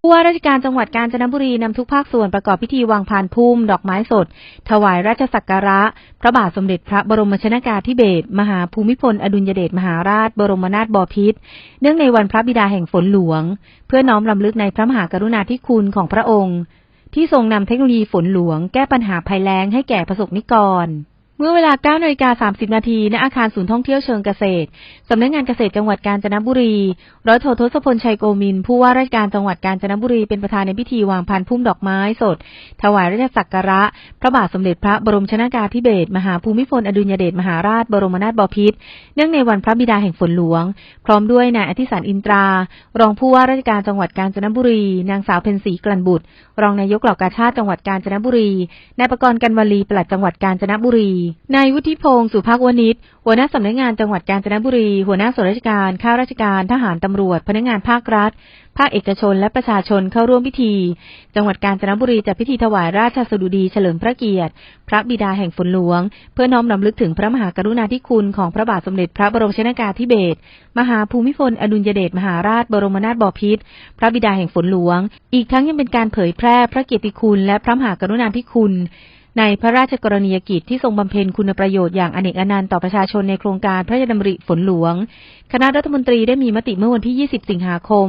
ผู้ว่าราชการจังหวัดกาญจนบุรีนำทุกภาคส่วนประกอบพิธีวางพานพุ่ม ดอกไม้สด ถวายราชสักการะ พระบาทสมเด็จพระบรมชนากาธิเบศรมหาภูมิพล อดุลยเดชมหาราช บรมนาถบพิตรเนื่องในวันพระบิดาแห่งฝนหลวง เพื่อน้อมรำลึกในพระมหากรุณาธิคุณของพระองค์ ที่ทรงนำเทคโนโลยีฝนหลวง แก้ปัญหาภัยแล้งให้แก่ประสบนิกร เมื่อเวลา9นาฬิกา30 นาทีณอาคารศูนย์ท่องเที่ยวเชิงเกษตร สำนักงานเกษตรจังหวัดกาญจนบุรี ร้อยโททศพลชัยโกมิน ผู้ว่าราชการจังหวัดกาญจนบุรีเป็นประธานในพิธีวางพานพุ่มดอกไม้สด ถวายราชสักการะ พระบาทสมเด็จพระบรมชนากาธิเบศรมหาภูมิพลอดุลยเดชมหาราชบรมนาถบพิตร เนื่องในวันพระบิดาแห่งฝนหลวง พร้อมด้วยนายอธิสารอินตรา รองผู้ว่าราชการจังหวัดกาญจนบุรี นางสาวเพ็ญศรีกลั่นบุตร รองนายกเหล่ากาชาติจังหวัดกาญจนบุรี นายประกรณ์กันวลีปลัดจังหวัดกาญจนบุรีนายวุฒิพงศ์สุภาควณิชหัวหน้าสำนักงานจังหวัดกาญจนบุรี หัวหน้าส่วนราชการ ข้าราชการ ทหารตำรวจ พนักงานภาครัฐ ภาคเอกชน และประชาชนเข้าร่วมพิธี จังหวัดกาญจนบุรีจัดพิธีถวายราชสดุดีเฉลิมพระเกียรติ พระบิดาแห่งฝนหลวง เพื่อน้อมรำลึกถึงพระมหากรุณาธิคุณของพระบาทสมเด็จพระบรมชนากาธิเบศร มหาภูมิพล อดุลยเดชมหาราช บรมนาถบพิตร พระบิดาแห่งฝนหลวง อีกทั้งยังเป็นการเผยแพร่พระเกียรติคุณและพระมหากรุณาธิคุณ ในพระราชกรณียกิจที่ทรงบำเพ็ญคุณประโยชน์อย่างอเนกอนันต์ต่อประชาชนในโครงการพระราชดำริฝนหลวง คณะรัฐมนตรีได้มีมติเมื่อวันที่ 20 สิงหาคม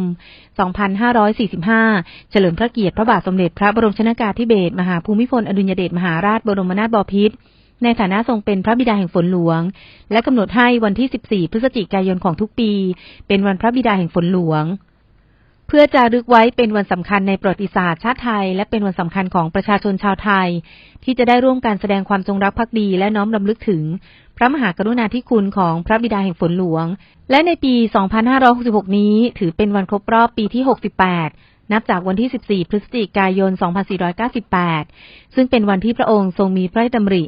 2545 เฉลิมพระเกียรติพระบาทสมเด็จพระบรมชนากาธิเบศรมหาภูมิพลอดุลยเดชมหาราชบรมนาถบพิตรในฐานะทรงเป็นพระบิดาแห่งฝนหลวง และกำหนดให้วันที่ 14 พฤศจิกายนของทุกปี เป็นวันพระบิดาแห่งฝนหลวง เพื่อจะรึกไว้เป็นวันสำคัญในประวัติศาสตร์ชาติไทย และเป็นวันสำคัญของประชาชนชาวไทย ที่จะได้ร่วมกันแสดงความจงรักภักดี และน้อมรำลึกถึง พระมหากรุณาธิคุณของพระบิดาแห่งฝนหลวง และในปี 2566 นี้ ถือเป็นวันครบรอบปีที่ 68 นับจากวันที่ 14 พฤศจิกายน 2498 ซึ่งเป็นวันที่พระองค์ทรงมีพระราชดำริ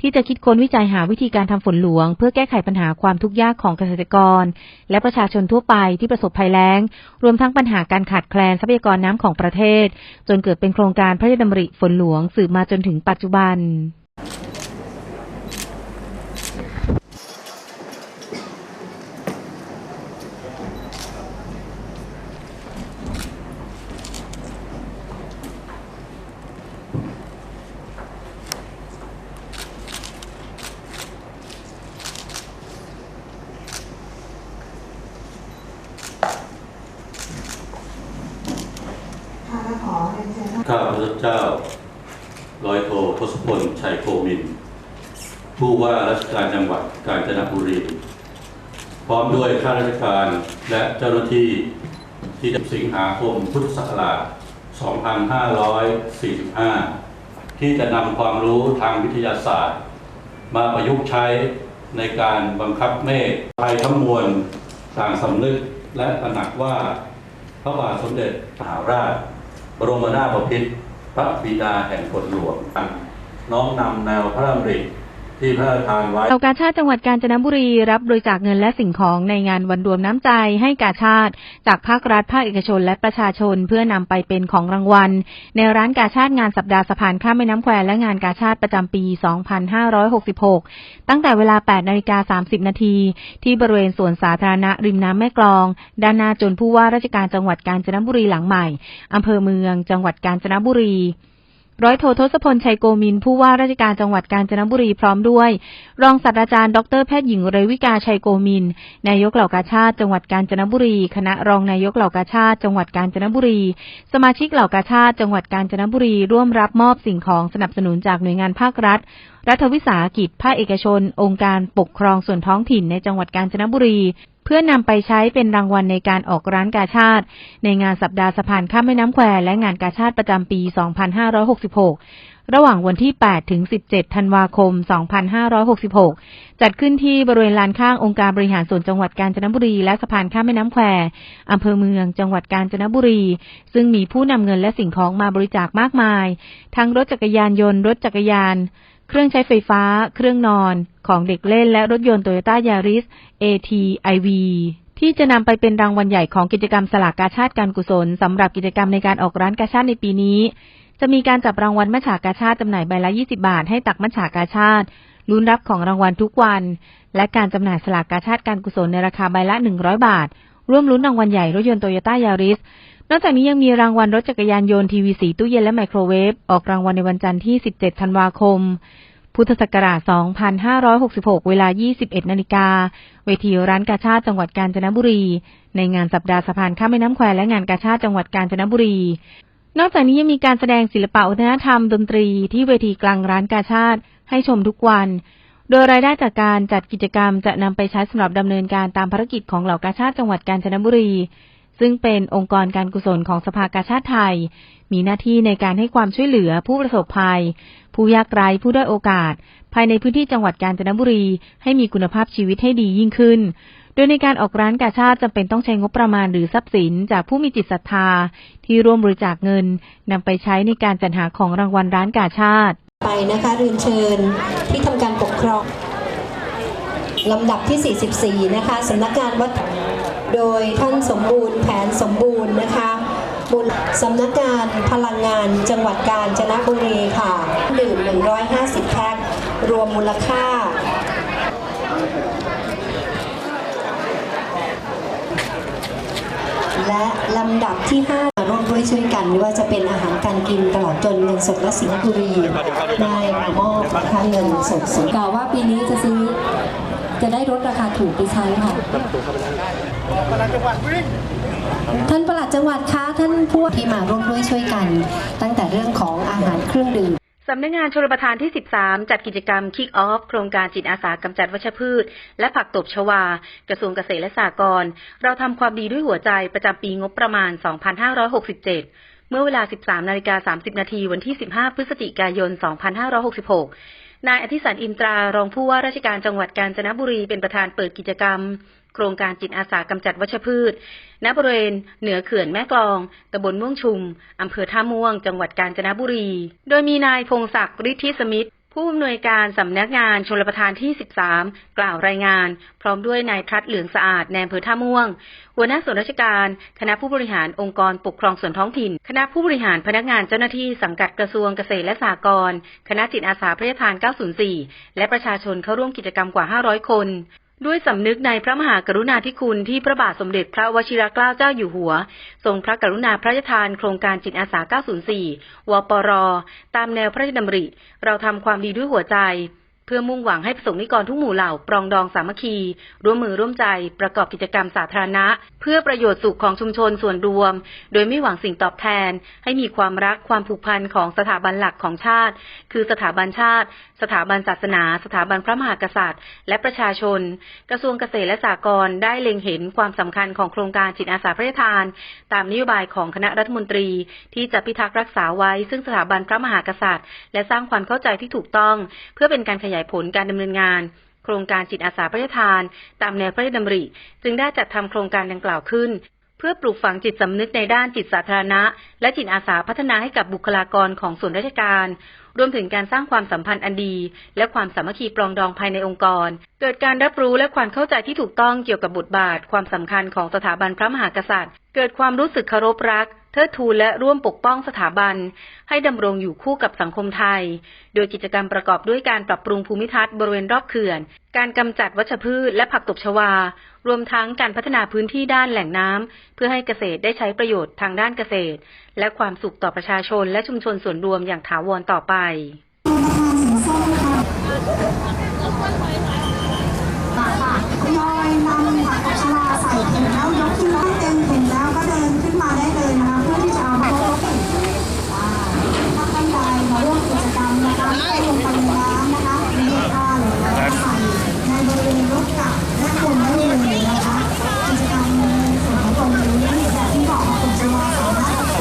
ที่จะคิดค้นวิจัยหาวิธีการทำฝนหลวง เพื่อแก้ไขปัญหาความทุกข์ยากของเกษตรกร และประชาชนทั่วไปที่ประสบภัยแล้ง รวมทั้งปัญหาการขาดแคลนทรัพยากรน้ำของประเทศ จนเกิดเป็นโครงการพระราชดำริฝนหลวงสืบมาจนถึงปัจจุบัน ข้าพระเจ้า ร้อยโททศพล ชัยโคมิน ผู้ว่าราชการจังหวัดกาญจนบุรี พร้อมด้วยข้าราชการและเจ้าหน้าที่ที่สิง หาคมพุทธศักราช 2545 ที่จะนำความรู้ทางวิทยาศาสตร์ มาประยุกต์ใช้ในการบังคับเมฆภัยทั้งมวลต่างสำนึกและตระหนักว่าพระบาทสมเด็จมหาราช บรมนาถบพิตรพระบิดาแห่งฝนหลวงน้อมนำแนวพระดำริ ที่พระราชทานไว้เรากาชาติจังหวัดกาญจนบุรีรับบริจาคเงินและสิ่งของในงานวันรวมน้ำใจให้กาชาติ จากภาครัฐภาคเอกชนและประชาชนเพื่อนำไปเป็นของรางวัล ในร้านกาชาติงานสัปดาห์สะพานข้ามแม่น้ำแควและงานกาชาติประจำปี 2566 ตั้งแต่เวลา 8นาฬิกา30 นาทีที่บริเวณสวนสาธารณะริมน้ำแม่กลอง ด้านหน้าจนผู้ว่าราชการจังหวัดกาญจนบุรีหลังใหม่อำเภอเมืองจังหวัดกาญจนบุรี ร้อยโททศพลชัยโกมินผู้ว่าราชการจังหวัดกาญจนบุรีพร้อมด้วย รองศาสตราจารย์ดรแพทย์หญิงเรวิกาชัยโกมิน นายกเหล่ากาชาติจังหวัดกาญจนบุรี คณะรองนายกเหล่ากาชาติจังหวัดกาญจนบุรี สมาชิกเหล่ากาชาติจังหวัดกาญจนบุรีร่วมรับมอบสิ่งของสนับสนุนจากหน่วยงานภาครัฐ รัฐวิสาหกิจภาคเอกชน องค์การปกครองส่วนท้องถิ่นในจังหวัดกาญจนบุรี เพื่อนำไปใช้เป็นรางวัลในการออกร้านกาชาติ ในงานสัปดาห์สะพานข้ามแม่น้ำแควและงานกาชาติประจำปี 2566 ระหว่างวันที่ 8 ถึง 17 ธันวาคม 2566 จัดขึ้นที่บริเวณลานข้างองค์การบริหารส่วนจังหวัดกาญจนบุรี และสะพานข้ามแม่น้ำแควอำเภอเมืองจังหวัดกาญจนบุรี ซึ่งมีผู้นำเงินและสิ่งของมาบริจาคมากมาย ทั้งรถจักรยานยนต์ รถจักรยาน เครื่องใช้ไฟฟ้า เครื่องนอนของเด็กเล่นและรถยนต์โตโยต้ายาริส ATIV ที่จะนำไปเป็นรางวัลใหญ่ของกิจกรรมสลากกาชาติการกุศลสำหรับกิจกรรมในการออกร้านกาชาติในปีนี้ จะมีการจับรางวัลมัจฉากาชาติจำหน่ายใบละ 20 บาท ให้ตักมัจฉากาชาติลุ้นรับของรางวัลทุกวัน และการจำหน่ายสลากกาชาติการกุศลในราคาใบละ 100 บาท ร่วมลุ้นรางวัลใหญ่รถยนต์โตโยต้ายาริส นอกจากนี้ยังมีรางวัลรถจักรยานยนต์ทีวีสีตู้เย็นและไมโครเวฟออกรางวัลในวันจันทร์ที่ 17 ธันวาคม พุทธศักราช 2566 เวลา 21 นาฬิกา เวทีร้านกาชาติจังหวัดกาญจนบุรี ในงานสัปดาห์สะพานข้ามแม่น้ำแควและงานกาชาติจังหวัดกาญจนบุรี นอกจากนี้ยังมีการแสดงศิลปะวัฒนธรรมดนตรีที่เวทีกลางร้านกาชาติให้ชมทุกวัน โดยรายได้จากการจัดกิจกรรมจะนำไปใช้สำหรับดำเนินการตามภารกิจของเหล่ากาชาติจังหวัดกาญจนบุรี ซึ่งเป็นองค์กรการกุศลของสภากาชาติไทย มีหน้าที่ในการให้ความช่วยเหลือผู้ประสบภัย ผู้ยากไร้ผู้ด้อยโอกาส ภายในพื้นที่จังหวัดกาญจนบุรี ให้มีคุณภาพชีวิตให้ดียิ่งขึ้น โดยในการออกร้านกาชาติจำเป็นต้องใช้งบประมาณหรือทรัพย์สินจากผู้มีจิตศรัทธา ที่ร่วมบริจาคเงินนำไปใช้ในการจัดหาของรางวัลร้านกาชาติ ไปนะคะเรียนเชิญที่ทำการปกครองลำดับที่ 44 นะคะสำนักงานวัด โดยท่านสมบูรณ์แผนสมบูรณ์นะคะบุญสำนักงานพลังงานจังหวัดกาญจนบุรีค่ะ ดื่ม 150 แพ็ครวมมูลค่า และลำดับที่ 5 ร่วมด้วยช่วยกันไม่ว่าจะเป็นอาหารการกินตลอดจนเงินสดและสิงห์บุรีได้มอบนะคะเงินสดสดกล่าวว่าปีนี้จะซื้อจะได้ลดราคาถูกไปใช้ค่ะ ท่านประหลัดจังหวัดคะท่านผู้ที่มาร่วมด้วยช่วยกัน ตั้งแต่เรื่องของอาหารเครื่องดื่มสำนักงานชลประทานที่ 13 จัดกิจกรรม Kick Off โครงการจิตอาสากำจัดวัชพืช และผักตบชวา กระทรวงเกษตรและสหกรณ์เราทำความดีด้วยหัวใจประจำปีงบประมาณ 2567 เมื่อเวลา 13นาฬิกา30 นาทีวันที่ 15 พฤศจิกายน 2566 นายอธิสันอินตรารองผู้ว่าราชการจังหวัดกาญจนบุรีเป็นประธานเปิดกิจกรรม โครงการจิตอาสากำจัดวัชพืช ณ บริเวณเหนือเขื่อนแม่กลองตำบลม่วงชุมอำเภอท่าม่วง จังหวัดกาญจนบุรี โดยมีนายพงศักดิ์ฤทธิสมิทธ์ผู้อำนวยการสำนักงานชลประทานที่ 13 กล่าวรายงาน พร้อมด้วยนายทัดเหลืองสะอาดในอำเภอท่าม่วง หัวหน้าส่วนราชการ คณะผู้บริหารองค์กรปกครองส่วนท้องถิ่น คณะผู้บริหารพนักงานเจ้าหน้าที่สังกัดกระทรวงเกษตรและสหกรณ์คณะจิตอาสาพระราชทาน 904 และประชาชนเข้าร่วมกิจกรรมกว่า 500 คน ด้วยสำนึกในพระมหากรุณาธิคุณที่พระบาทสมเด็จพระวชิรเกล้าเจ้าอยู่หัว ทรงพระกรุณาพระราชทานโครงการจิตอาสา 904 วปร ตามแนวพระราชดำริ เราทำความดีด้วยหัวใจ เพื่อมุ่งหวังให้ประสงค์นิกรทุกหมู่เหล่า ปรองดองสามัคคี ร่วมมือร่วมใจ ประกอบกิจกรรมสาธารณะ พื่อประโยชน์สุขของชุมชนส่วนรวม โดยไม่หวังสิ่งตอบแทน ให้มีความรักความผูกพันของสถาบันหลักของชาติ คือสถาบันชาติ สถาบันศาสนา สถาบันพระมหากษัตริย์ และประชาชน กระทรวงเกษตรและสหกรณ์ได้เล็งเห็นความสำคัญของโครงการจิตอาสาพระราชทาน ตามนโยบายของคณะรัฐมนตรี ที่จะพิทักษ์รักษาไว้ ซึ่งสถาบันพระมหากษัตริย์ และสร้างความเข้าใจที่ถูกต้อง เพื่อเป็นการขยายผลการดำเนินงาน โครงการจิตอาสาพระราชทาน ตามแนวพระราชดำริ จึงได้จัดทำโครงการดังกล่าวขึ้น เพื่อปลูกฝังจิตสำนึกในด้านจิตสาธารณะ และจิตอาสาพัฒนาให้กับบุคลากรของส่วนราชการ รวมถึงการสร้างความสัมพันธ์อันดี และความสามัคคีปรองดองภายในองค์กรเกิดการรับรู้และความเข้าใจที่ถูกต้องเกี่ยวกับบทบาท ความสำคัญของสถาบันพระมหากษัตริย์ เกิดความรู้สึกเคารพรักทิดทูนและร่วมปกป้องสถาบัน ให้ดำรงอยู่คู่กับสังคมไทย โดยกิจกรรมประกอบด้วยการปรับปรุงภูมิทัศน์บริเวณรอบเขื่อน การกำจัดวัชพืชและผักตบชวา รวมทั้งการพัฒนาพื้นที่ด้านแหล่งน้ำเพื่อให้เกษตรได้ใช้ประโยชน์ทางด้านเกษตร และความสุขต่อประชาชนและชุมชนส่วนรวมอย่างถาวรต่อไป ชวาใส่เข่งแล้วยกขึ้นให้เต็มเข่งแล้วก็เดินขึ้นมาได้เลยนะคะเพื่อที่จะเอามาลดอ่าถ้าท่านใดมาร่วมกิจกรรมนะคะให้ลงไปในน้ำนะคะในท่าเลยแล้วก็ใส่ในบริเวณรถกลับและคนได้เลยนะคะกิจกรรมในส่วนของตรงนี้แบบที่บอกผักตบชวาสามารถเอาไป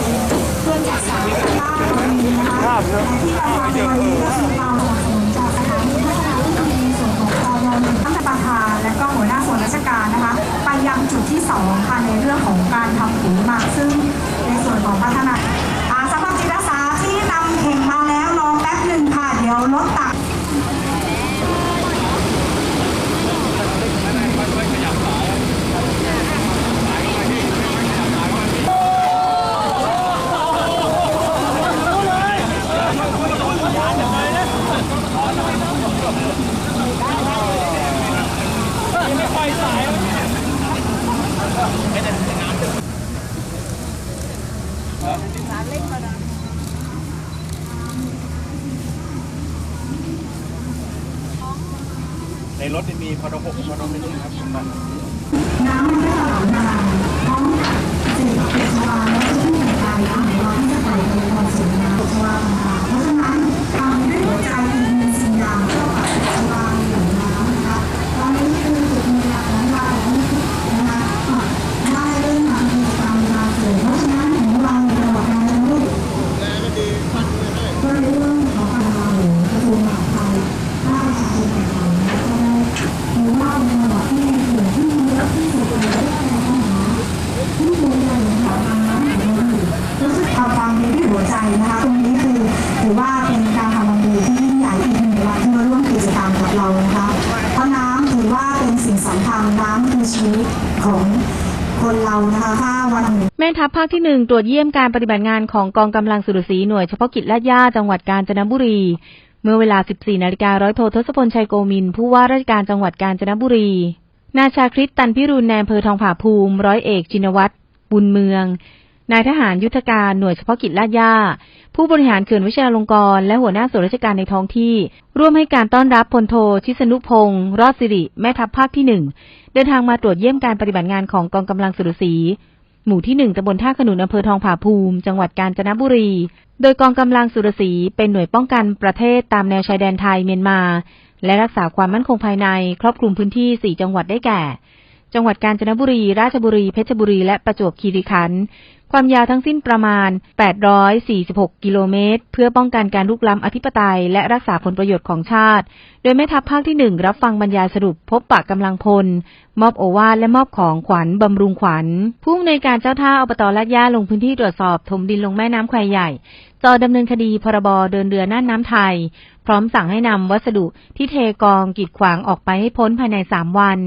เพื่อจัดสรรบ้านตรงนี้นะคะแต่ที่เราทำในวันนี้ก็คือ สองค่ะในเรื่องของการทำปุ๋ยหมักซึ่งในส่วนของพัฒนาอ่าสำหรับจิตอาสาที่นำเข่งมาแล้วรอแป๊บหนึ่งค่ะ เดี๋ยวรถตัก ในรถจะมีพอดหกพอดไม่ถึงครับคุณบอล น้ำมันก็ไหลมาพร้อมกับเศษผักชวาและที่ต่างๆของเราที่จะไปในความสวยงามชวาต่างๆเพราะฉะนั้นทำด้วยหัวใจอีกหนึ่งสิ่งอย่างเพื่อผักชวาอยู่น้ำนะคะตอนนี้คือจุดมีหลักของเรานะคะได้เริ่มทำกิจกรรมมาเสร็จเพราะฉะนั้นของเราในระหว่างการรูปก็ในเรื่องของการลาโหกระทรวงมหาดไทยภาคประชาชนต่างๆแล้วก็ได้ถือว่าเป็นจังหวัดที่มีเขื่อนที่มีเยอะที่สุดในประเทศไทยนะคะที่ดูแลหาทางน้ำของเราอยู่รู้สึกเอาความดีที่หัวใจนะคะ ตรงนี้คือถือว่าเป็นการทำความดีที่ยิ่งใหญ่อีกหนึ่งวันที่มาร่วมกิจกรรมกับเรานะคะ เพราะน้ำถือว่าเป็นสิ่งสำคัญน้ำคือชีวิตของคนเรานะคะถ้าวันหนึ่ง แม่ทัพภาคที่หนึ่ง ตรวจเยี่ยมการปฏิบัติงานของกองกำลังสุรศรีหน่วยเฉพาะกิจลาดย่าจังหวัดกาญจนบุรี เมื่อเวลา 14 นาฬิการ้อยโททศพลชัยโกมิน ผู้ว่าราชการจังหวัดกาญจนบุรี นาชาคริสตันพิรุณในอำเภอทองผาภูมิ ร้อยเอกจินวัตรบุญเมือง นายทหารยุทธการหน่วยเฉพาะกิจลาดย่า ผู้บริหารเขื่อนวิชาลงกรณ์และหัวหน้าส่วนราชการในท้องที่ ร่วมให้การต้อนรับพลโทชิสนุพงศ์รอดสิริ แม่ทัพภาคที่หนึ่งเดินทางมาตรวจเยี่ยมการปฏิบัติงานของกองกำลังสุรศรี หมู่ที่หนึ่งตำบลท่าขนุนอำเภอทองผาภูมิ จังหวัดกาญจนบุรี โดยกองกำลังสุรสีเป็นหน่วยป้องกันประเทศตามแนวชายแดนไทยเมียนมา และรักษาความมั่นคงภายใน ครอบคลุมพื้นที่สี่จังหวัดได้แก่ จังหวัดกาญจนบุรี ราชบุรี เพชรบุรี และประจวบคีรีขันธ์ ความยาวทั้งสิ้นประมาณ 846 กิโลเมตร เพื่อป้องกันการลุกล้ำอธิปไตย และรักษาผลประโยชน์ของชาติ โดยแม่ทัพภาคที่หนึ่งรับฟังบรรยายสรุปพบปะกำลังพล มอบโอวาทและมอบของขวัญบำรุงขวัญผู้อำนวยการเจ้าท่าอบตลาดย่าลงพื้นที่ตรวจสอบถมดินลงแม่น้ำแควใหญ่จอดำเนินคดีพรบเดินเรือน่านน้ำไทย พร้อมสั่งให้นำวัสดุที่เทกองกีดขวางออกไปให้พ้นภายในสามวัน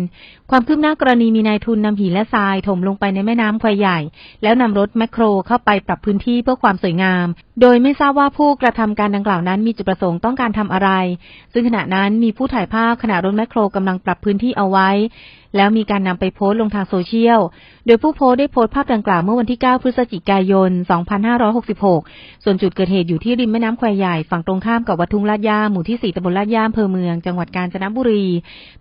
ความคืบหน้ากรณีมีนายทุนนำหินและทรายถมลงไปในแม่น้ำควายใหญ่ แล้วนำรถแมคโครเข้าไปปรับพื้นที่เพื่อความสวยงาม โดยไม่ทราบว่าผู้กระทำการดังกล่าวนั้นมีจุดประสงค์ต้องการทำอะไร ซึ่งขณะนั้นมีผู้ถ่ายภาพขณะรถแมคโครกำลังปรับพื้นที่เอาไว้ แล้วมีการนำไปโพสต์ลงทางโซเชียล โดยผู้โพสต์ได้โพสต์ภาพดังกล่าวเมื่อวันที่ 9 พฤศจิกายน 2566 ส่วนจุดเกิดเหตุอยู่ที่ริมแม่น้ำแควใหญ่ฝั่งตรงข้ามกับวัดทุ่งลาดย่าหมู่ที่ 4ตำบลลาดย่าอำเภอเมือง จังหวัดกาญจนบุรี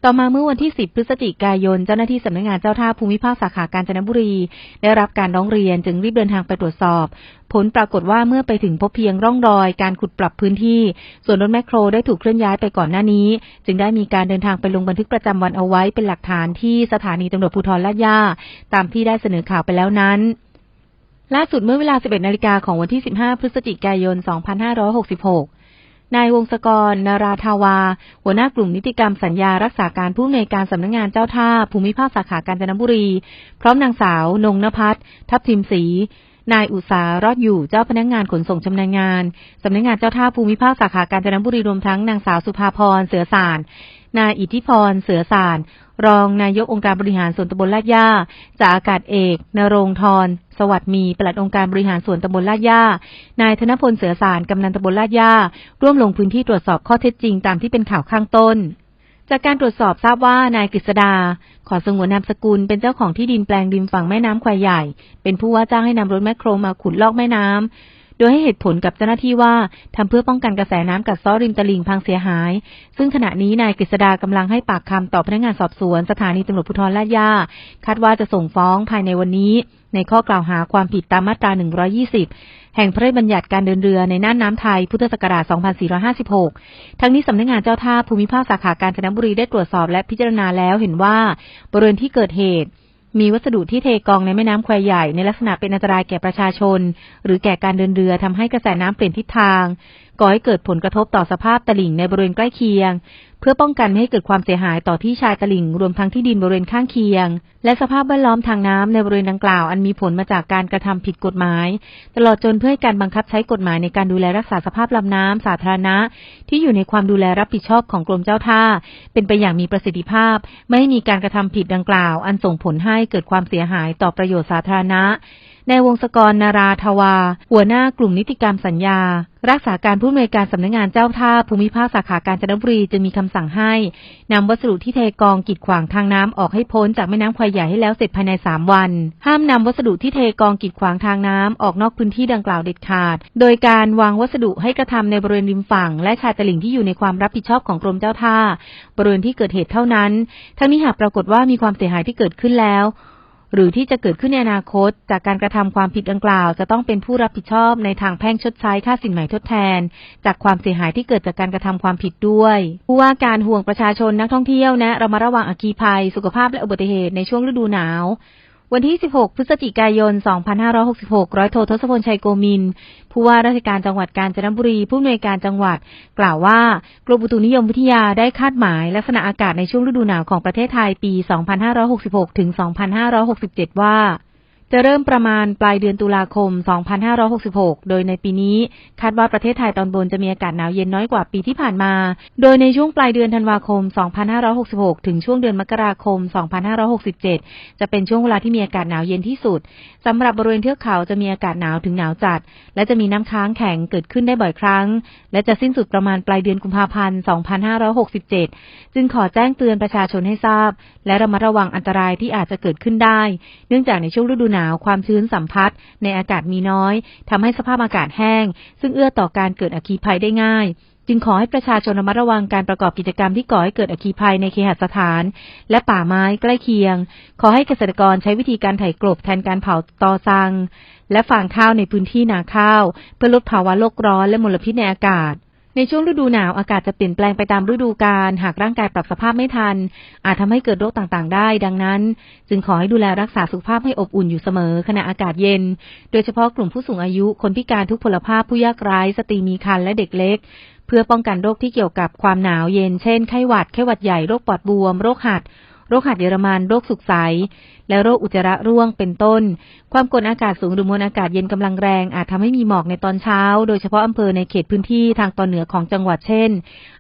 ต่อมาเมื่อวันที่ 10 พฤศจิกายน เจ้าหน้าที่สำนักงานเจ้าท่าภูมิภาคสาขากาญจนบุรี ได้รับการร้องเรียนจึงรีบเดินทางไปตรวจสอบ ผลปรากฏว่าเมื่อไปถึงพบเพียงร่องรอยการขุดปรับพื้นที่ ส่วนรถแมคโครได้ถูกเคลื่อนย้ายไปก่อนหน้านี้ จึงได้มีการเดินทางไปลงบันทึกประจำวันเอาไว้เป็นหลักฐานที่สถานีตำรวจภูธรลาดย่า ตามที่ได้เสนอข่าวไปแล้วนั้นล่าสุดเมื่อเวลา 11 นาฬิกาของวันที่ 15 พฤศจิกายน 2566 นายวงศกร นาราธาวา หัวหน้ากลุ่มนิติกรรมสัญญารักษาการผู้อำนวยการสำนักงงานเจ้าท่า ภูมิภาคสาขากาญจนบุรี พร้อมนางสาวนงนภัทรทับทิมศรี นายอุตสารอดอยู่เจ้าพนักงานขนส่งชำนาญงานสำนักงานเจ้าท่าภูมิภาคสาขากาญจนบุรีรวมทั้งนางสาวสุภาพรเสือสารนายอิทธิพรเสือสารรองนายกองค์การบริหารส่วนตำบลลาดย่าจากอากาศเอกนรงธรสวัสดิ์มีปลัดองค์การบริหารส่วนตำบลลาดย่านายธนพลเสือสารกำนันตำบลลาดย่าร่วมลงพื้นที่ตรวจสอบข้อเท็จจริงตามที่เป็นข่าวข้างต้น จากการตรวจสอบทราบว่านายกฤษดา ขอสงวนนามสกุลเป็นเจ้าของที่ดินแปลงริมฝั่งแม่น้ำควายใหญ่ เป็นผู้ว่าจ้างให้นำรถแมคโครมาขุดลอกแม่น้ำ โดยให้เหตุผลกับเจ้าหน้าที่ว่าทำเพื่อป้องกันกระแสน้ำกัดเซ้อริมตลิ่งพังเสียหาย ซึ่งขณะนี้นายกฤษดากำลังให้ปากคำต่อพนักงานสอบสวนสถานีตำรวจภูธรลาดยาคาดว่าจะส่งฟ้องภายในวันนี้ ในข้อกล่าวหาความผิดตามมาตรา 120 แห่งพระราชบัญญัติการเดินเรือในน่านน้ำไทย พุทธศักราช 2456 ทั้งนี้สำนักงานเจ้าท่าภูมิภาคสาขาการจนบุรีได้ตรวจสอบและพิจารณาแล้วเห็นว่าบริเวณที่เกิดเหตุ มีวัสดุที่เทกองในแม่น้ำแควใหญ่ในลักษณะเป็นอันตรายแก่ประชาชน หรือแก่การเดินเรือทำให้กระแสน้ำเปลี่ยนทิศทางก่อให้เกิดผลกระทบต่อสภาพตลิ่งในบริเวณใกล้เคียง เพื่อป้องกันไม่ให้เกิดความเสียหายต่อที่ชายตลิ่ง รวมทั้งที่ดินบริเวณข้างเคียง และสภาพแวดล้อมทางน้ำในบริเวณดังกล่าวอันมีผลมาจากการกระทำผิดกฎหมาย ตลอดจนเพื่อให้การบังคับใช้กฎหมายในการดูแลรักษาสภาพลำน้ำสาธารณะ ที่อยู่ในความดูแลรับผิดชอบของกรมเจ้าท่า เป็นไปอย่างมีประสิทธิภาพ ไม่ให้มีการกระทำผิดดังกล่าว อันส่งผลให้เกิดความเสียหายต่อประโยชน์สาธารณะ ในวงศกรนาราทวา หัวหน้ากลุ่มนิติกรรมสัญญา รักษาการผู้อำนวยการสำนักงานเจ้าท่าภูมิภาคสาขาการจนบุรีจึงมีคำสั่งให้นำวัสดุที่เทกองกีดขวางทางน้ำออกให้พ้นจากแม่น้ำควายใหญ่ให้แล้วเสร็จภายใน 3 วัน ห้ามนำวัสดุที่เทกองกีดขวางทางน้ำออกนอกพื้นที่ดังกล่าวเด็ดขาด โดยการวางวัสดุให้กระทำในบริเวณริมฝั่ง และชายตลิ่งที่อยู่ในความรับผิดชอบของกรมเจ้าท่า บริเวณที่เกิดเหตุเท่านั้น ทั้งนี้หากปรากฏว่ามีความเสียหายที่เกิดขึ้นแล้ว หรือที่จะเกิดขึ้นในอนาคต จากการกระทำความผิดดังกล่าว จะต้องเป็นผู้รับผิดชอบในทางแพ่งชดใช้ค่าสินไหมทดแทน จากความเสียหายที่เกิดจากการกระทำความผิดด้วยผู้ว่าการห่วงประชาชนนักท่องเที่ยวนะระมัดระวังอัคคีภัย สุขภาพและอุบัติเหตุในช่วงฤดูหนาว วันที่ 16 พฤศจิกายน 2566 ร้อยโททศพลชัยโกมิน ผู้ว่าราชการจังหวัดกาญจนบุรี ผู้อำนวยการจังหวัด กล่าวว่ากรมอุตุนิยมวิทยาได้คาดหมายลักษณะอากาศในช่วงฤดูหนาวของประเทศไทยปี 2566 ถึง 2567 ว่า จะเริ่มประมาณปลายเดือนตุลาคม 2566 โดยในปีนี้คาดว่าประเทศไทยตอนบนจะมีอากาศหนาวเย็นน้อยกว่าปีที่ผ่านมา โดยในช่วงปลายเดือนธันวาคม 2566 ถึงช่วงเดือนมกราคม 2567 จะเป็นช่วงเวลาที่มีอากาศหนาวเย็นที่สุดสำหรับบริเวณเทือกเขาจะมีอากาศหนาวถึงหนาวจัด และจะมีน้ำค้างแข็งเกิดขึ้นได้บ่อยครั้ง และจะสิ้นสุดประมาณปลายเดือนกุมภาพันธ์ 2567 จึงขอแจ้งเตือนประชาชนให้ทราบ และระมัดระวังอันตรายที่อาจจะเกิดขึ้นได้ เนื่องจากในช่วงฤดูหนาวความชื้นสัมผัสในอากาศมีน้อยทำให้สภาพอากาศแห้ง ซึ่งเอื้อต่อการเกิดอัคคีภัยได้ง่าย จึงขอให้ประชาชนระมัดระวังการประกอบกิจกรรมที่ก่อให้เกิดอัคคีภัยในเคหสถาน และป่าไม้ใกล้เคียง ขอให้เกษตรกรใช้วิธีการไถกลบแทนการเผาตอซัง และฟางข้าวในพื้นที่นาข้าว เพื่อลดภาวะโลกร้อนและมลพิษในอากาศ ในช่วงฤดูหนาวอากาศจะเปลี่ยนแปลงไปตามฤดูกาลหากร่างกายปรับสภาพไม่ทัน อาจทำให้เกิดโรคต่างๆ ได้ ดังนั้น จึงขอให้ดูแลรักษาสุขภาพให้อบอุ่นอยู่เสมอ ขณะอากาศเย็น โดยเฉพาะกลุ่มผู้สูงอายุคนพิการทุกพลภาพผู้ยากไร้สตรีมีครรภ์และเด็กเล็ก เพื่อป้องกันโรคที่เกี่ยวกับความหนาวเย็นเช่นไข้หวัดไข้หวัดใหญ่โรคปอดบวม โรคหัด โรคหัดเยอรมันโรคสุกใส และโรคอุจจาระร่วงเป็นต้น ความกดอากาศสูงหรือมวลอากาศเย็นกำลังแรงอาจทำให้มีหมอกในตอนเช้า โดยเฉพาะอำเภอในเขตพื้นที่ทางตอนเหนือของจังหวัดเช่น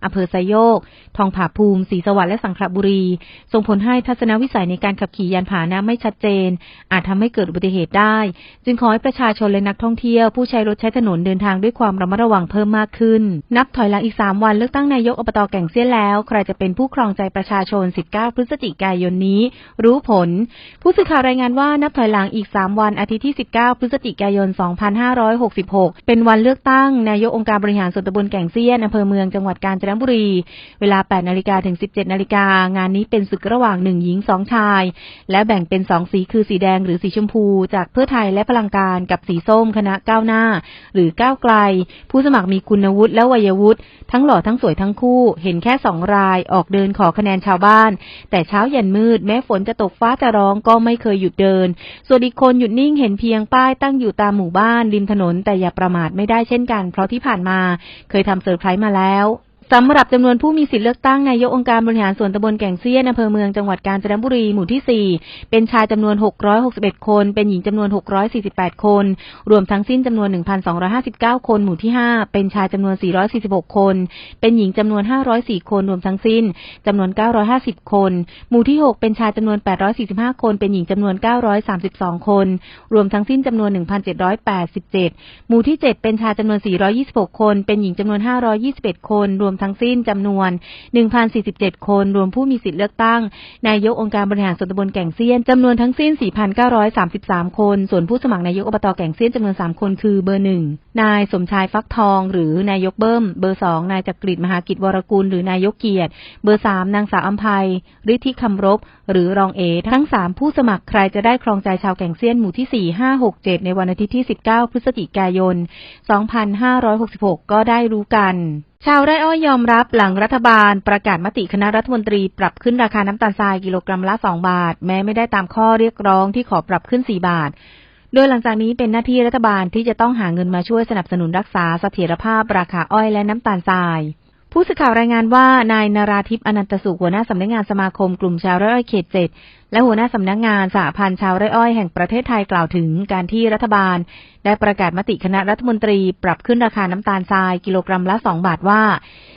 อำเภอไซโยก ทองผาภูมิศรีสวัสดิ์และสังขละบุรี ส่งผลให้ทัศนวิสัยในการขับขี่ยานพาหนะไม่ชัดเจน อาจทำให้เกิดอุบัติเหตุได้ จึงขอให้ประชาชนและนักท่องเที่ยว ผู้ใช้รถใช้ถนนเดินทางด้วยความระมัดระวังเพิ่มมากขึ้น นับถอยหลังอีก 3 วันเลือกตั้งนายกอบตแก่งเสี้ยนแล้ว ใครจะเป็นผู้ครองใจประชาชน 19 พฤศจิกายนนี้ รู้ผล ผู้สื่อข่าวรายงานว่านับถอยหลังอีก 3 วันอาทิตย์ที่ 19 พฤศจิกายน 2566 เป็นวันเลือกตั้ง นายกองค์การบริหารส่วนตำบลแก่งเซียนอำเภอเมืองจังหวัดกาญจนบุรี เวลา 8 นาฬิกาถึง 17 นาฬิกา งานนี้เป็นศึกระหว่าง1หญิง2ชาย และแบ่งเป็น2สีคือสีแดงหรือสีชมพู จากเพื่อไทยและพลังการกับสีส้มคณะก้าวหน้า หรือก้าวไกล ผู้สมัครมีคุณวุฒิและวัยวุฒิทั้งหล่อทั้งสวยทั้งคู่ เห็นแค่สองรายออกเดินขอคะแนนชาวบ้าน แต่เช้ายันมืด แม้ฝนจะตกฟ้าจะร้องก็ไม่เคยหยุดเดิน ส่วนอีกคนหยุดนิ่งเห็นเพียงป้ายตั้งอยู่ตามหมู่บ้านริมถนนแต่อย่าประมาทไม่ได้เช่นกัน เพราะที่ผ่านมาเคยทำเซอร์ไพรส์มาแล้ว สำหรับจำนวนผู้มีสิทธิเลือกตั้งนายกองค์การบริหารส่วนตำบลแก่งเซียนอำเภอเมืองจังหวัดกาญจนบุรีหมู่ที่ 4 เป็นชายจำนวน 661 คน เป็นหญิงจำนวน 648 คน รวมทั้งสิ้นจำนวน 1,259 คนหมู่ที่ 5 เป็นชายจำนวน 446 คน เป็นหญิงจำนวน 504 คนรวมทั้งสิ้นจำนวน 950 คน หมู่ที่ 6 เป็นชายจำนวน 845 คน เป็นหญิงจำนวน 932 คน รวมทั้งสิ้นจำนวน 1,787 หมู่ที่ 7 เป็นชายจำนวน 426 คน เป็นหญิงจำนวน 521 คนรวมทั้งสิ้นจำนวน 1,047 คน รวมผู้มีสิทธิเลือกตั้ง นายกองค์การบริหารส่วนตำบลแก่งเซียนจำนวนทั้งสิ้น 4,933 คน ส่วนผู้สมัครนายกอบตแก่งเซียนจำนวน 3 คนคือเบอร์1นายสมชายฟักทอง หรือนายกเบิ้ม เบอร์2นายจักริดมหากิจวรกุลหรือนายกเกียรติ เบอร์3นางสาวอัมภัยฤทธิคำรบ หรือรองเอ ทั้ง3ผู้สมัครใครจะได้ครองใจชาวแก่งเซียนหมู่ที่ 4 5 6 7 ในวันอาทิตย์ที่ 19 พฤศจิกายน 2566 ก็ได้รู้กัน ชาวไร่อ้อยยอมรับหลังรัฐบาลประกาศมติคณะรัฐมนตรีปรับขึ้นราคาน้ำตาลทรายกิโลกรัมละ 2 บาท แม้ไม่ได้ตามข้อเรียกร้องที่ขอปรับขึ้น 4 บาท โดยหลังจากนี้เป็นหน้าที่รัฐบาลที่จะต้องหาเงินมาช่วยสนับสนุนรักษาเสถียรภาพราคาอ้อยและน้ำตาลทราย ผู้สื่อข่าวรายงานว่านายนาราทิพย์อนันตสุขหัวหน้าสำนักงานสมาคมกลุ่มชาวไร่อ้อยเขตเจ็ดและหัวหน้าสำนักงานสหพันธ์ชาวไร่อ้อยแห่งประเทศไทยกล่าวถึงการที่รัฐบาล ได้ประกาศมติคณะรัฐมนตรีปรับขึ้นราคาน้ำตาลทรายกิโลกรัมละ 2 บาทว่า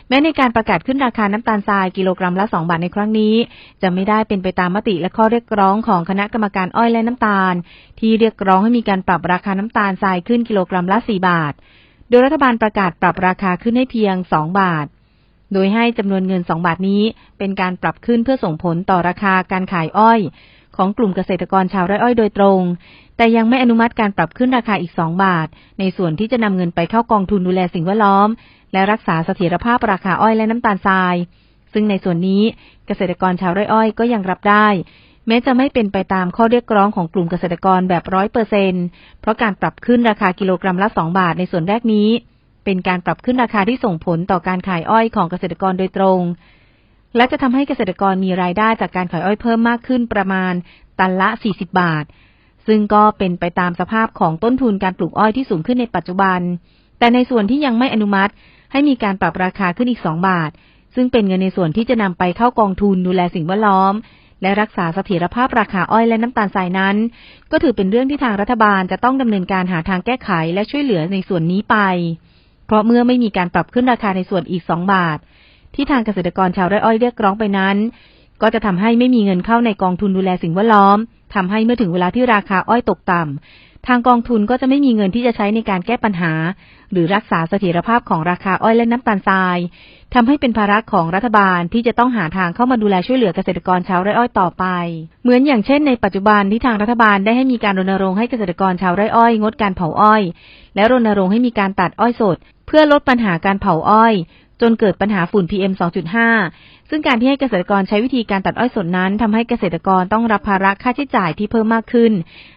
แม้ในการประกาศขึ้นราคาน้ำตาลทรายกิโลกรัมละ 2 บาทในครั้งนี้ จะไม่ได้เป็นไปตามมติและข้อเรียกร้องของคณะกรรมการอ้อยและน้ำตาล ที่เรียกร้องให้มีการปรับราคาน้ำตาลทรายขึ้นกิโลกรัมละ 4 บาท โดยรัฐบาลประกาศปรับราคาขึ้นให้เพียง 2 บาท โดยให้จำนวนเงิน 2 บาทนี้เป็นการปรับขึ้นเพื่อส่งผลต่อราคาการขายอ้อย ของกลุ่มเกษตรกรชาวไร่อ้อยโดยตรง แต่ยังไม่อนุมัติการปรับขึ้นราคาอีก 2 บาท ในส่วนที่จะนำเงินไปเข้ากองทุนดูแลสิ่งแวดล้อม และรักษาเสถียรภาพราคาอ้อยและน้ำตาลทราย ซึ่งในส่วนนี้เกษตรกรชาวไร่อ้อยก็ยังรับได้แม้จะไม่เป็นไปตามข้อเรียกร้องของกลุ่มเกษตรกรแบบร้อยเปอร์เซนเพราะการปรับขึ้นราคากิโลกรัมละ2บาทในส่วนแรกนี้ เป็นการปรับขึ้นราคาที่ส่งผลต่อการขายอ้อยของเกษตรกรโดยตรง และจะทำให้เกษตรกรมีรายได้จากการขายอ้อยเพิ่มมากขึ้นประมาณตันละ 40 บาท ซึ่งก็เป็นไปตามสภาพของต้นทุนการปลูกอ้อยที่สูงขึ้นในปัจจุบัน แต่ในส่วนที่ยังไม่อนุมัติ ให้มีการปรับราคาขึ้นอีก 2 บาท ซึ่งเป็นเงินในส่วนที่จะนำไปเข้ากองทุนดูแลสิ่งแวดล้อมและรักษาเสถียรภาพราคาอ้อยและน้ำตาลทรายนั้น ก็ถือเป็นเรื่องที่ทางรัฐบาลจะต้องดำเนินการหาทางแก้ไขและช่วยเหลือในส่วนนี้ไป เพราะเมื่อไม่มีการปรับขึ้นราคาในส่วนอีก 2 บาท ที่ทางเกษตรกรชาวไร่อ้อยเรียกร้องไปนั้น ก็จะทำให้ไม่มีเงินเข้าในกองทุนดูแลสิ่งแวดล้อมทำให้เมื่อถึงเวลาที่ราคาอ้อยตกต่ำ ทางกองทุนก็จะไม่มีเงินที่จะใช้ในการแก้ปัญหา หรือรักษาเสถียรภาพของราคาอ้อยและน้ำตาลทรายทำให้เป็นภาระของรัฐบาลที่จะต้องหาทางเข้ามาดูแลช่วยเหลือเกษตรกรชาวไร่อ้อยต่อไป เหมือนอย่างเช่นในปัจจุบันที่ทางรัฐบาลได้ให้มีการรณรงค์ให้เกษตรกรชาวไร่อ้อย งดการเผาอ้อย และรณรงค์ให้มีการตัดอ้อยสด เพื่อลดปัญหาการเผาอ้อย จนเกิดปัญหาฝุ่น PM 2.5 ซึ่งการที่ให้เกษตรกรใช้วิธีการตัดอ้อยสดนั้นทำให้เกษตรกรต้องรับภาระค่าใช้จ่ายที่เพิ่มมากขึ้น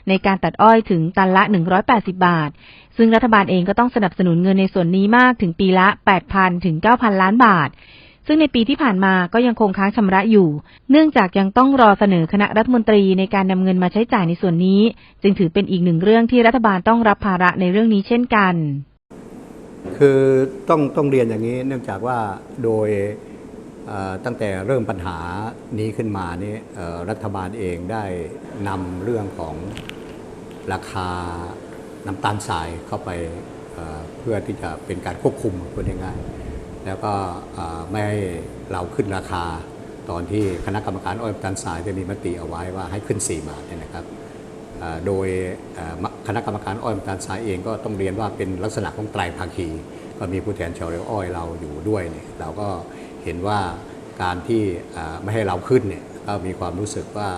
ในการตัดอ้อยถึงตันละ 180 บาท ซึ่งรัฐบาลเองก็ต้องสนับสนุนเงินในส่วนนี้มากถึงปีละ 8,000 ถึง 9,000 ล้านบาทซึ่งในปีที่ผ่านมาก็ยังคงค้างชำระอยู่ เนื่องจากยังต้องรอเสนอคณะรัฐมนตรีในการนำเงินมาใช้จ่ายในส่วนนี้ จึงถือเป็นอีกหนึ่งเรื่องที่รัฐบาลต้องรับภาระในเรื่องนี้เช่นกัน คือต้องต้องเรียนอย่างนี้เนื่องจากว่าโดยตั้งแต่เริ่มปัญหานี้ขึ้นมานี่รัฐบาลเองได้นำเรื่องของราคาน้ำตาลทรายเข้าไปเพื่อที่จะเป็นการควบคุมพูดง่ายๆแล้วก็ไม่ให้เราขึ้นราคาตอนที่คณะกรรมการอ้อยน้ำตาลทรายได้มีมติเอาไว้ว่าให้ขึ้น 4 บาทเนี่ยนะครับ โดยคณะกรรมการอ้อยน้ำตาลทรายเองก็ต้องเรียนว่าเป็นลักษณะของไตรภาคีก็มีผู้แทนชาวไร่อ้อยเราอยู่ด้วยเนี่ยเราก็เห็นว่าการที่ไม่ให้เราขึ้นเนี่ยก็มีความรู้สึกว่า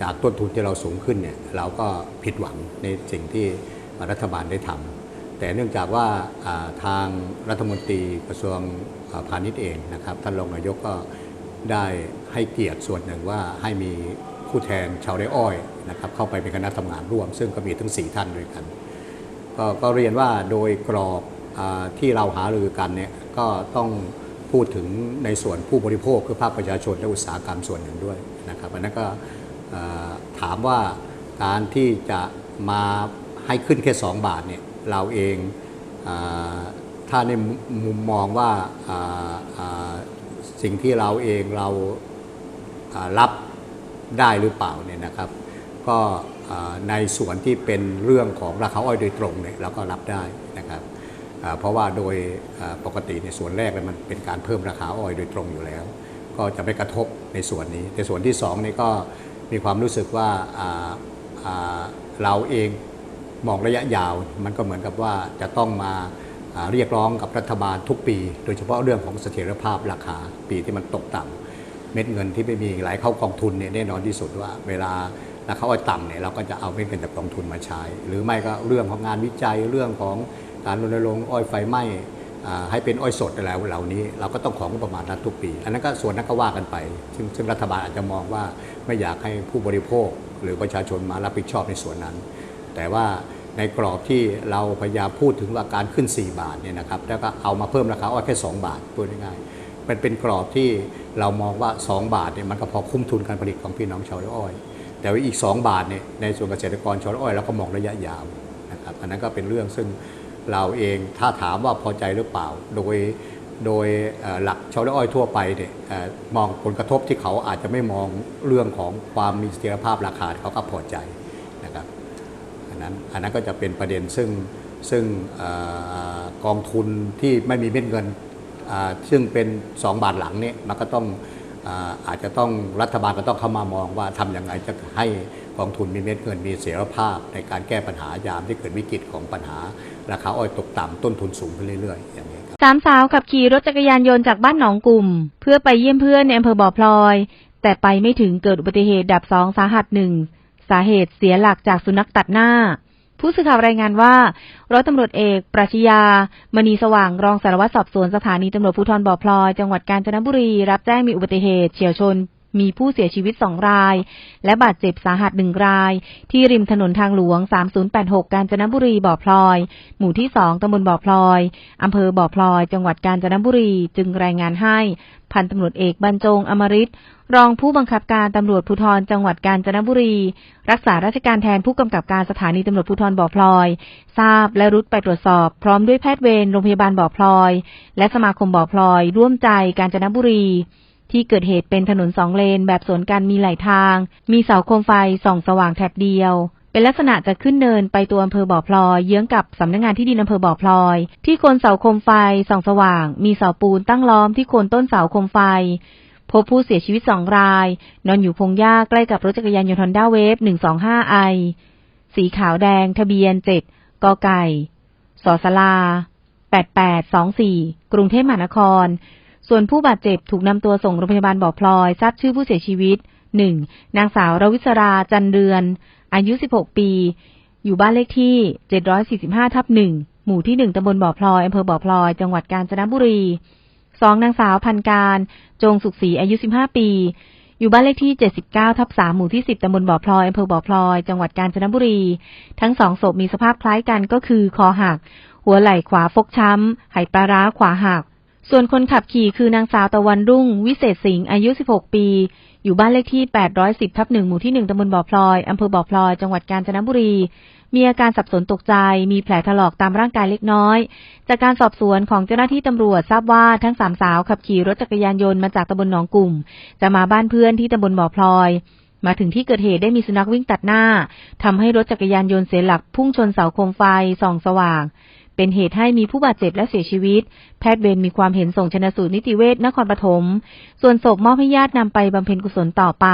จากต้นทุนที่เราสูงขึ้นเนี่ยเราก็ผิดหวังในสิ่งที่รัฐบาลได้ทำแต่เนื่องจากว่าทางรัฐมนตรีกระทรวงพาณิชย์เองนะครับท่านรองนายกก็ได้ให้เกียรติส่วนหนึ่งว่าให้มี ผู้แทนชาวไร่อ้อยนะครับเข้าไปเป็นคณะทำงานร่วม ซึ่งก็มีทั้ง 4 ท่านด้วยกันก็ก็เรียนว่าโดยกรอบอที่เราหารือกันเนี่ยก็ต้องพูดถึงในส่วนผู้บริโภคคือภาคประชาชนและอุตสาหกรรมส่วนหนึ่งด้วยนะครับอันนั้นก็ถามว่าการที่จะมาให้ขึ้นแค่ 2 บาทเนี่ยเราเองอถ้าในมุมมองว่าสิ่งที่เราเองเรารับ ได้หรือเปล่าเนี่ยนะครับ ก็ในส่วนที่เป็นเรื่องของราคาอ้อยโดยตรงเนี่ยเราก็รับได้นะครับเพราะว่าโดยปกติในส่วนแรกเนี่ยมันเป็นการเพิ่มราคาอ้อยโดยตรงอยู่แล้ว ก็จะไม่กระทบในส่วนนี้แต่ส่วนที่สองนี่ก็มีความรู้สึกว่าเราเองมองระยะยาว มันก็เหมือนกับว่าจะต้องมาเรียกร้องกับรัฐบาลทุกปี โดยเฉพาะเรื่องของเสถียรภาพราคาปีที่มันตกต่ำ เม็ดเงินที่ไม่มีไหลเข้ากองทุนเนี่ยแน่นอนที่สุดว่า เวลาราคาอ้อยต่ำเนี่ยเราก็จะเอาเม็ดเงินจากกองทุนมาใช้ หรือไม่ก็เรื่องของงานวิจัยเรื่องของการรณรงค์อ้อยไฟไหม้อ่าให้เป็นอ้อยสดอะไรเหล่านี้ เราก็ต้องของประมาณรัฐทุกปี อันนั้นก็ส่วนนั้นก็ว่ากันไป ซึ่งซึ่งรัฐบาลอาจจะมองว่าไม่อยากให้ผู้บริโภค หรือประชาชนมารับผิดชอบในส่วนนั้น แต่ว่าในกรอบที่เราพยายามพูดถึงว่าการขึ้น 4 บาทเนี่ยนะครับแล้วก็เอามาเพิ่มราคาอ้อยแค่ 2 บาทพูดง่ายๆ มันเป็นกรอบที่เรามองว่า 2 บาทเนี่ยมันก็พอคุ้มทุนการผลิตของพี่น้องชาวไร่อ้อย แต่ว่าอีก 2 บาทเนี่ยในส่วนเกษตรกรชาวไร่อ้อยเราก็มองระยะยาวนะครับอันนั้นก็เป็นเรื่องซึ่งเราเองถ้าถามว่าพอใจหรือเปล่า โดยโดยหลักชาวไร่อ้อยทั่วไปเนี่ยมองผลกระทบที่เขาอาจจะไม่มองเรื่องของความมีเสถียรภาพราคาเขาก็พอใจนะครับอันนั้นอันนั้นก็จะเป็นประเด็นซึ่งซึ่งอกองทุนที่ไม่มีเม็ดเงิน ซึ่งเป็น 2 บาทหลังเนี่ยมันก็ต้องอาอาจจะต้องรัฐบาลก็ต้องเข้ามามองว่าทำอย่างไรจะให้กองทุนมีเม็ดเงินมีเสถียรภาพ ในการแก้ปัญหายามที่เกิดวิกฤตของปัญหา ราคาอ้อยตกต่ำต้นทุนสูงขึ้นเรื่อยๆ อย่างนี้สามสาวขับขี่รถจักรยานยนต์จากบ้านหนองกลุ่ม เพื่อไปเยี่ยมเพื่อนในอำเภอบ่อพลอย แต่ไปไม่ถึงเกิดอุบัติเหตุดับสองสาหัสหนึ่งสาเหตุเสียหลักจากสุนัขตัดหน้า ผู้สื่อข่าวรายงานว่าร้อยตำรวจเอกปรัชญามณีสว่างรองสารวัตรสอบสวนสถานีตำรวจภูธรบ่อพลอยจังหวัดกาญจนบุรี รับแจ้งมีอุบัติเหตุเฉียวชน มีผู้เสียชีวิตสองราย และบาดเจ็บสาหัสหนึ่งราย ที่ริมถนนทางหลวง 3086 กาญจนบุรีบ่อพลอย หมู่ที่ 2ตำบลบ่อพลอยอำเภอบ่อพลอย จังหวัดกาญจนบุรี จึงรายงานให้ พันตำรวจเอกบรรจงอมริตรองผู้บังคับการตำรวจภูธรจังหวัดกาญจนบุรี รักษาราชการแทนผู้กำกับการสถานีตำรวจภูธรบ่อพลอย ทราบและรุดไปตรวจสอบ พร้อมด้วยแพทย์เวรโรงพยาบาลบ่อพลอย และสมาคมบ่อพลอย ร่วมใจกาญจนบุรี ที่เกิดเหตุเป็นถนนสองเลนแบบสวนกันมีหลายทาง มีเสาโคมไฟส่องสว่างแถบเดียว เป็นลักษณะจะขึ้นเนินไปตัวอำเภอบ่อพลอย เยื้องกับสำนักงานที่ดินอำเภอบ่อพลอย ที่โคนเสาโคมไฟส่องสว่าง มีเสาปูนตั้งล้อมที่โคนต้นเสาโคมไฟ พบผู้เสียชีวิตสองราย นอนอยู่พงหญ้าใกล้กับรถจักรยานยนต์ฮอนด้าเวฟ125ไอสีขาวแดง ทะเบียน7กไก่สอสลา8824กรุงเทพมหานคร ส่วนผู้บาดเจ็บถูกนำตัวส่งโรงพยาบาลบ่อพลอยทราบชื่อผู้เสียชีวิต 1. นางสาวรวิศราจันเรือน อายุ 16 ปี อยู่บ้านเลขที่ 745 ทับ 1 หมู่ที่ 1ตำบลบ่อพลอยอำเภอบ่อพลอย จังหวัดกาญจนบุรี 2. นางสาวพันการ จงสุขศรีอายุ 15 ปี อยู่บ้านเลขที่ 79 ทับ 3 หมู่ที่ 10ตำบลบ่อพลอยอำเภอบ่อพลอย จังหวัดกาญจนบุรี ทั้งสองศพมีสภาพคล้ายกันก็คือคอหัก หัวไหล่ขวาฟกช้ำไหปลาร้าขวาหัก ส่วนคนขับขี่คือนางสาวตะวันรุ่ง วิเศษสิงห์อายุ 16 ปี อยู่บ้านเลขที่ 810 ทับ1หมู่ที่ 1ตำบลบ่อพลอย อำเภอบ่อพลอย จังหวัดกาญจนบุรี มีอาการสับสนตกใจ มีแผลถลอกตามร่างกายเล็กน้อย จากการสอบสวนของเจ้าหน้าที่ตำรวจทราบว่าทั้งสามสาวขับขี่รถจักรยานยนต์มาจากตำบลหนองกลุ่ม จะมาบ้านเพื่อนที่ตำบลบ่อพลอยมาถึงที่เกิดเหตุได้มีสุนัขวิ่งตัดหน้าทำให้รถจักรยานยนต์เสียหลักพุ่งชนเสาโคมไฟส่องสว่าง เป็นเหตุให้มีผู้บาดเจ็บและเสียชีวิต แพทย์เวรมีความเห็นส่งชนะสูตรนิติเวชนครปฐม ส่วนศพมอบให้ญาตินำไปบำเพ็ญกุศลต่อไป